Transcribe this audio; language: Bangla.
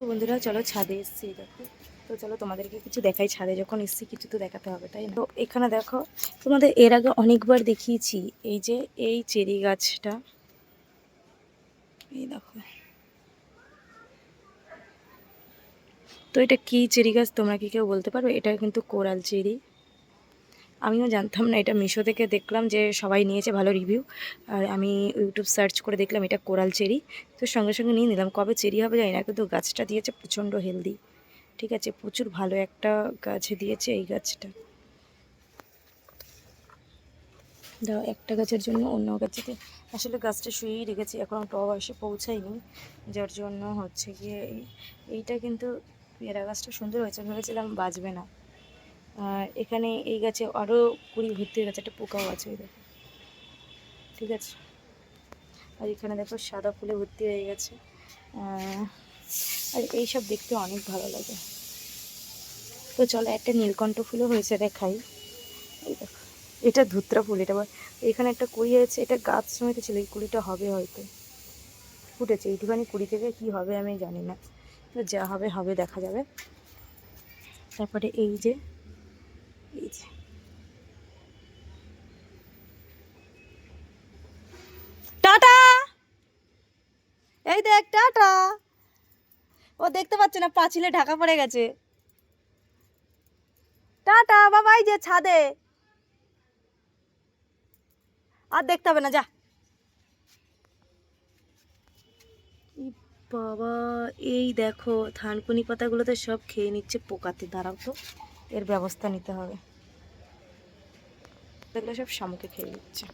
বন্ধুরা, চলো ছাদে এসছি, দেখো। তো চলো তোমাদেরকে কিছু দেখাই ছাদে, যখন এসছি কিছু তো দেখাতে হবে, তাই তো এখানে দেখো, তোমাদের এর আগে অনেকবার দেখিয়েছি, এই যে এই চেরি গাছটা। এই দেখো। তো এটা কি চেরি গাছ? তোমরা কি কেউ বলতে পারবে? এটা কিন্তু কোরাল চেরি। আমিও জানতাম না, এটা মিশো থেকে দেখলাম যে সবাই নিয়েছে ভালো রিভিউ আর আমি ইউটিউব সার্চ করে দেখলাম এটা কোরাল চেরি। তো সঙ্গে সঙ্গে নিয়ে নিলাম, কবে চেরি হবে জানি না, কিন্তু গাছটা দিয়েছে প্রচণ্ড হেলদি ঠিক আছে, প্রচুর ভালো একটা গাছে দিয়েছে এই গাছটা। দাও, একটা গাছের জন্য অন্য গাছেতে। আসলে গাছটা শুয়েই রেখেছি, এখন টব এসে পৌঁছায়নি। যার জন্য হচ্ছে গিয়ে এইটা কিন্তু পেয়ারা গাছটা সুন্দর হয়েছে, ভেবেছিলাম বাঁচবে না। এখানে এই গাছে আরও কুড়ি ভর্তি হয়ে গেছে একটা পোকাও আছে ওই দেখো। ঠিক আছে? আর এখানে দেখো সাদা ফুলে ভর্তি হয়ে গেছে। আর এইসব দেখতে অনেক ভালো লাগে। তো চলো, একটা নীলকণ্ঠ ফুলও হয়েছে দেখাই। এই দেখো, এটা ধুত্রা ফুল, এটা এখানে একটা কুড়ি আছে এটা গাছ সমেত ছিল, এই কুড়িটা হবে হয়তো। ফুটেছে, এইটুখানি কুড়ি থেকে কি হবে আমি জানি না। তো যা হবে হবে, দেখা যাবে। তারপরে এই যে এই টাটা এই দেখ টাটা ও দেখতে পাচ্ছে না, পাঁচিলে ঢাকা পড়ে গেছে। টাটা বাবা, এই যে ছাদে। আর দেখতে হবে না, যা। বাবা, এই দেখো, থানকুনি পাতাগুলোতে সব খেয়ে নিচ্ছে, পোকাতে, দাঁড়াও তো। এর ব্যবস্থা নিতে হবে। এগুলো সব শামুকে খেয়ে নিচ্ছে।